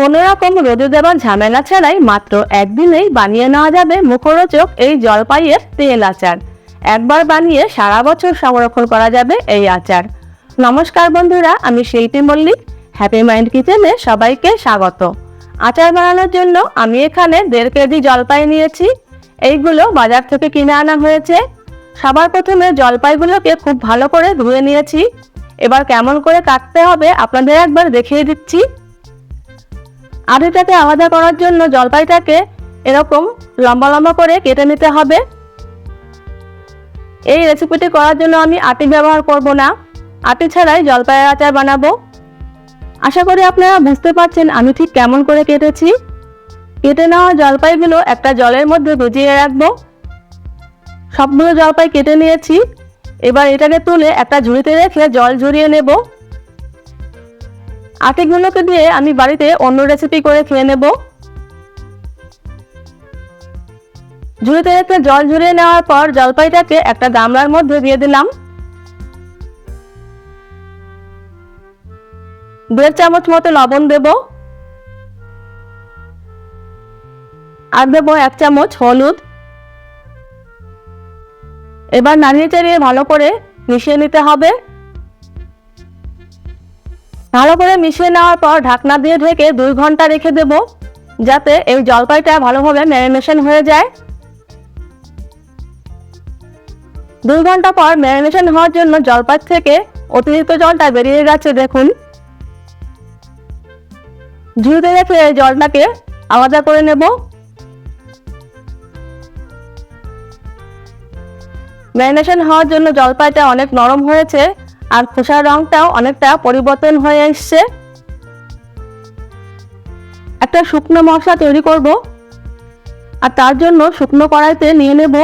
কোনো রকম রোদে দেওয়ার ঝামেলা ছাড়াই মাত্র একদিনেই বানিয়ে নেওয়া যাবে মুখরোচক এই জলপাইয়ের তেল আচার। একবার বানিয়ে সারা বছর সংরক্ষণ করা যাবে এই আচার। নমস্কার বন্ধুরা, আমি শিল্পী মল্লিক হ্যাপি মাইন্ড কিচেনে সবাইকে স্বাগত। আচার বানানোর জন্য আমি এখানে দেড় কেজি জলপাই নিয়েছি। এইগুলো বাজার থেকে কিনে আনা হয়েছে। সবার প্রথমে জলপাইগুলোকে খুব ভালো করে ধুয়ে নিয়েছি। এবার কেমন করে কাটতে হবে আপনাদের একবার দেখিয়ে দিচ্ছি। আটিটাকে আলাদা করার জন্য জলপাইটাকে এরকম লম্বা লম্বা করে কেটে নিতে হবে। এই রেসিপিটি করার জন্য আমি আটি ব্যবহার করব না। আটি ছাড়াই জলপাইয়ের আচার বানাবো। আশা করি আপনারা বুঝতে পারছেন আমি ঠিক কেমন করে কেটেছি। কেটে নেওয়া জলপাইগুলো একটা জলের মধ্যে ভিজিয়ে রাখব। সবগুলো জলপাই কেটে নিয়েছি। এবার এটাকে তুলে একটা ঝুড়িতে রেখে জল ঝরিয়ে নেব। আটিগুলোকে দিয়ে আমি বাড়িতে অন্য রেসিপি করে খেয়ে নেব। ঝুড়িতে রেখে জল ঝরিয়ে নেওয়ার পর জলপাইটাকে একটা গামলার মধ্যে দিয়ে দিলাম। দেড় চামচ মতো লবণ দেব। আর দেবো এক চামচ হলুদ। এবার নাড়িয়ে চাড়িয়ে ভালো করে মিশিয়ে নিতে হবে। ভালো করে মিশিয়ে নেওয়ার পর ঢাকনা দিয়ে ঢেকে দুই ঘণ্টা রেখে দেব, যাতে এই জলপাইটা ভালোভাবে ম্যারিনেশন হয়ে যায়। দুই ঘণ্টা পর ম্যারিনেশন হওয়ার জন্য জলপাই থেকে অতিরিক্ত জলটা বেরিয়ে গেছে, দেখুন। ঝুড়িতে রেখে এই জলটাকে আলাদা করে নেব। ম্যারিনেশন হওয়ার জন্য জলপাইটা অনেক নরম হয়েছে আর খোসার রংটাও অনেকটা পরিবর্তন হয়ে এসছে। একটা শুকনো মশলা তৈরি করব। আর তার জন্য শুকনো কড়াইতে নিয়ে নেব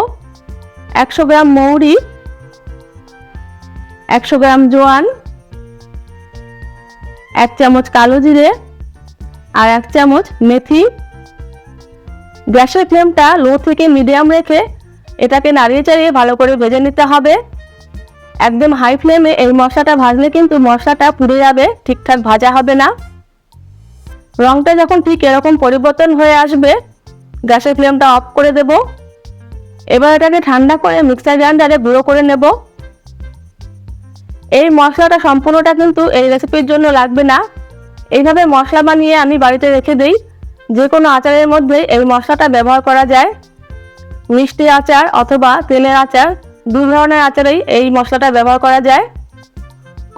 একশো গ্রাম মৌরি, একশো গ্রাম জোয়ান, এক চামচ কালো জিরে আর এক চামচ মেথি। গ্যাসের ফ্লেমটা লো থেকে মিডিয়াম রেখে এটাকে নাড়িয়ে চাড়িয়ে ভালো করে ভেজে নিতে হবে। একদম হাই ফ্লেমে এই মশলাটা ভাজলে কিন্তু মশলাটা পুড়ে যাবে, ঠিকঠাক ভাজা হবে না। রংটা যখন ঠিক এরকম পরিবর্তন হয়ে আসবে, গ্যাসের ফ্লেমটা অফ করে দেব। এবার এটাকে ঠান্ডা করে মিক্সার গ্রাইন্ডারে গুঁড়ো করে নেব। এই মশলাটা সম্পূর্ণটা কিন্তু এই রেসিপির জন্য লাগবে না। এইভাবে মশলা বানিয়ে আমি বাড়িতে রেখে দিই। যে কোনো আচারের মধ্যে এই মশলাটা ব্যবহার করা যায়। মিষ্টি আচার অথবা তেলের আচার দু ধরনের আচারেই এই মশলাটা ব্যবহার করা যায়।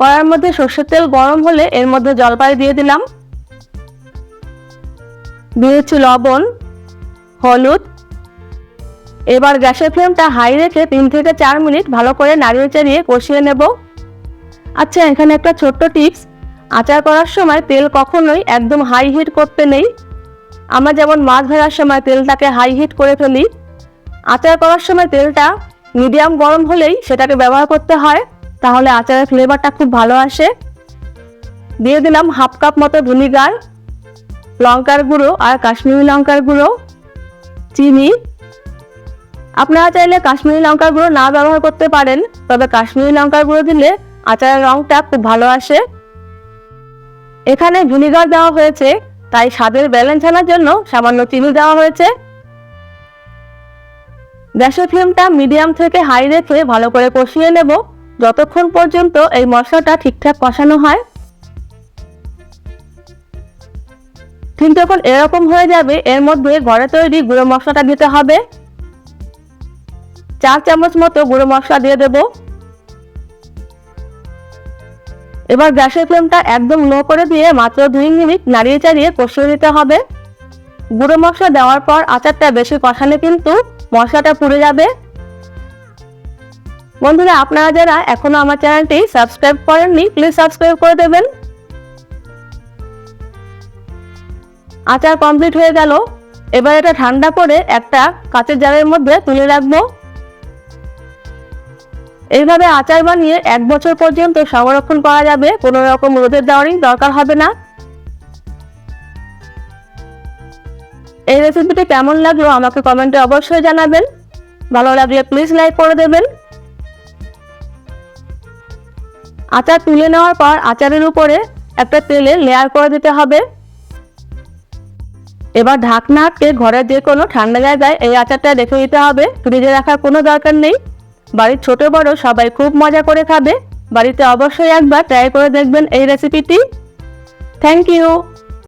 কড়ার মধ্যে সর্ষের তেল গরম হলে এর মধ্যে জলপাই দিয়ে দিলাম। দিয়েছি লবণ, হলুদ। এবার গ্যাসের ফ্লেমটা হাই রেখে তিন থেকে চার মিনিট ভালো করে নাড়িয়ে চাড়িয়ে কষিয়ে নেব। আচ্ছা এখানে একটা ছোট্ট টিপস। আচার করার সময় তেল কখনোই একদম হাই হিট করতে নেই। আমরা যেমন মাছ ভাজার সময় তেলটাকে হাই হিট করে ফেলি, আচার করার সময় তেলটা মিডিয়াম গরম হলেই সেটাকে ব্যবহার করতে হয়, তাহলে আচারের ফ্লেভারটা খুব ভালো আসে। দিয়ে দিলাম হাফ কাপ মতো ভিনিগার, লঙ্কার গুঁড়ো আর কাশ্মীরি লঙ্কার গুঁড়ো, চিনি। আপনারা চাইলে কাশ্মীরি লঙ্কার গুঁড়ো না ব্যবহার করতে পারেন, তবে কাশ্মীরি লঙ্কার গুঁড়ো দিলে আচারের রঙটা খুব ভালো আসে। এখানে ভিনিগার দেওয়া হয়েছে, তাই স্বাদের ব্যালেন্স আনার জন্য সামান্য চিনি দেওয়া হয়েছে। গ্যাসের ফ্লেমটা মিডিয়াম থেকে হাই রেখে ভালো করে কষিয়ে নেব। যতক্ষণ পর্যন্ত এই মশলাটা ঠিকঠাক কষানো হয়। ঠিক যখন এরকম হয়ে যাবে, এর মধ্যে ঘরে তৈরি গুঁড়ো মশলাটা দিতে হবে। চার চামচ মতো গুঁড়ো মশলা দিয়ে দেব। এবার গ্যাসের ফ্লেমটা একদম লো করে দিয়ে মাত্র দুই মিনিট নাড়িয়ে চাড়িয়ে কষিয়ে দিতে হবে। গুঁড়ো মশলা দেওয়ার পর আচারটা বেশি কষালে কিন্তু মশলাটা পুড়ে যাবে। বন্ধুরা, আপনারা যারা এখনও আমার চ্যানেলটি সাবস্ক্রাইব করেননি প্লিজ সাবস্ক্রাইব করে দেবেন। আচার কমপ্লিট হয়ে গেল। এবার এটা ঠান্ডা করে একটা কাঁচের জারের মধ্যে তুলে রাখব। এইভাবে আচার বানিয়ে এক বছর পর্যন্ত সংরক্ষণ করা যাবে। কোনো রকম রোদের দেওয়ারই দরকার হবে না। এই রেসিপিটি কেমন লাগল আমাকে কমেন্টে অবশ্যই জানাবেন। ভালো লাগলে প্লিজ লাইক করে দেবেন। আচার তুলে নেওয়ার পর আচারের উপরে একটা তেলে লেয়ার করে দিতে হবে। এবার ঢাকনা আটকে ঘরের যে কোনো ঠান্ডা জায়গায় এই আচারটা রেখে দিতে হবে। ফ্রিজে রাখার কোনো দরকার নেই। বাড়ির ছোট বড় সবাই খুব মজা করে খাবে। বাড়িতে অবশ্যই একবার ট্রাই করে দেখবেন এই রেসিপিটি থ্যাংক ইউ